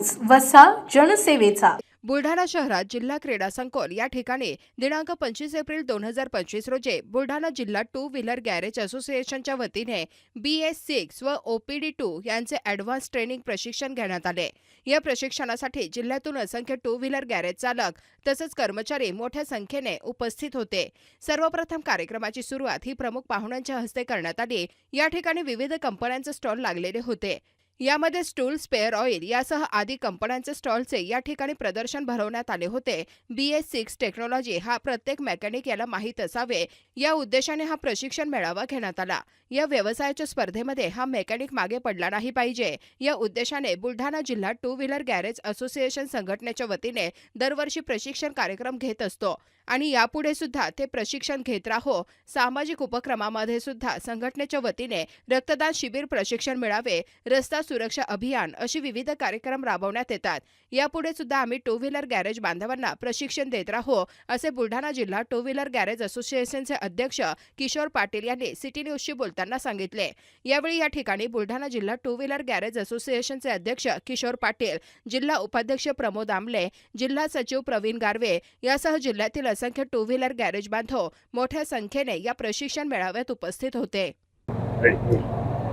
News वसा जनसेवेचा. बुलढाणा शहरात जिल्हा क्रीडा संकुल या ठिकाणी दिनांक पंचवीस एप्रिल दोन हजार पंचवीस रोजी बुलढाणा जिल्हा टू व्हीलर गॅरेज असोसिएशनच्या वतीने बी एस सिक्स व ओपीडी टू यांचे ॲडव्हान्स ट्रेनिंग प्रशिक्षण घेण्यात आले. या प्रशिक्षणासाठी जिल्ह्यातून असंख्य टू व्हीलर गॅरेज चालक तसंच कर्मचारी मोठ्या संख्येने उपस्थित होते. सर्वप्रथम कार्यक्रमाची सुरुवात ही प्रमुख पाहुण्यांच्या हस्ते करण्यात आली. या ठिकाणी विविध कंपन्यांचे स्टॉल लागलेले होते. यामध्ये स्टूल स्पेअर ऑइल यासह आदी कंपन्यांचे स्टॉलचे या ठिकाणी प्रदर्शन भरवण्यात आले होते. बी एस सिक्स टेक्नॉलॉजी हा प्रत्येक मेकॅनिक याला माहीत असावे. या उद्देशाने हा प्रशिक्षण मेळावा घेण्यात आला. या व्यवसायाच्या स्पर्धेमध्ये हा मेकॅनिक मागे पडला नाही पाहिजे. या उद्देशाने बुलढाणा जिल्हा टू व्हीलर गॅरेज असोसिएशन संघटनेच्या वतीने दरवर्षी प्रशिक्षण कार्यक्रम घेत असतो आणि यापुढे सुद्धा ते प्रशिक्षण घेत राहो. सामाजिक उपक्रमामध्ये सुद्धा संघटनेच्या वतीने रक्तदान शिबिर प्रशिक्षण मिळावे. रस्ता सुरक्षा अभियान अशी विविध कार्यक्रम राबवण्यात येतात. यापुढे सुद्धा आम्ही टू व्हीलर गॅरेज बांधवांना प्रशिक्षण देत राहू असे बुलढाणा जिल्हा टू व्हीलर गॅरेज असोसिएशनचे अध्यक्ष किशोर पाटील यांनी सिटी न्यूजशी बोलताना सांगितले. यावेळी या ठिकाणी बुलढाणा जिल्हा टू व्हीलर गॅरेज असोसिएशनचे अध्यक्ष किशोर पाटील जिल्हा उपाध्यक्ष प्रमोद आमले जिल्हा सचिव प्रवीण गारवे यासह जिल्ह्यातील असंख्य टू व्हीलर गॅरेज बांधव मोठ्या संख्येने या प्रशिक्षण मेळाव्यात उपस्थित होते.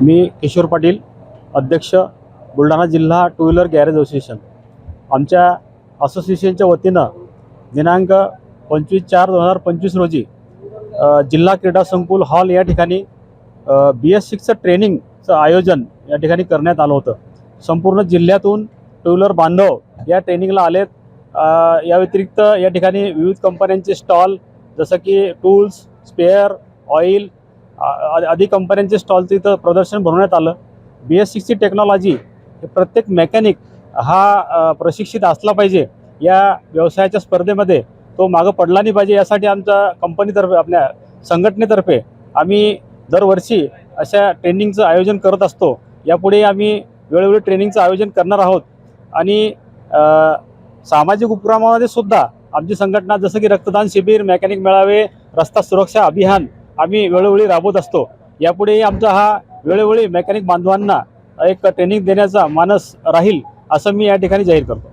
मी किशोर पाटील अध्यक्ष बुलढाणा जिल्हा टू व्हीलर गॅरेज असोसिएशन आमच्या असोसिएशनच्या वतीनं दिनांक पंचवीस चार दोन हजार पंचवीस रोजी जिल्हा क्रीडा संकुल हॉल या ठिकाणी बी एस सिक्सचं ट्रेनिंगचं आयोजन या ठिकाणी करण्यात आलं होतं. संपूर्ण जिल्ह्यातून टू व्हीलर बांधव या ट्रेनिंगला आलेत. या व्यतिरिक्त या ठिकाणी विविध कंपन्यांचे स्टॉल जसं की टूल्स स्पेअर ऑइल आ- आदी कंपन्यांचे स्टॉलचं इथं प्रदर्शन भरवण्यात आलं. बी एस सिक्सची टेक्नॉलॉजी हे प्रत्येक मेकॅनिक हा प्रशिक्षित असला पाहिजे. या व्यवसायाच्या स्पर्धेमध्ये तो मागं पडला नाही पाहिजे. यासाठी आमच्या कंपनीतर्फे आपल्या संघटनेतर्फे आम्ही दरवर्षी अशा ट्रेनिंगचं आयोजन करत असतो. यापुढे आम्ही वेळोवेळी ट्रेनिंगचं आयोजन करणार आहोत. आणि सामाजिक उपक्रमामध्ये सुद्धा आमची संघटना जसं की रक्तदान शिबिर मेकॅनिक मेळावे रस्ता सुरक्षा अभियान आम्ही वेळोवेळी राबवत असतो. यापुढेही आमचा हा वेळोवेळी मेकॅनिक बांधवांना एक ट्रेनिंग देण्याचा मानस राहील असं मी या ठिकाणी जाहीर करतो.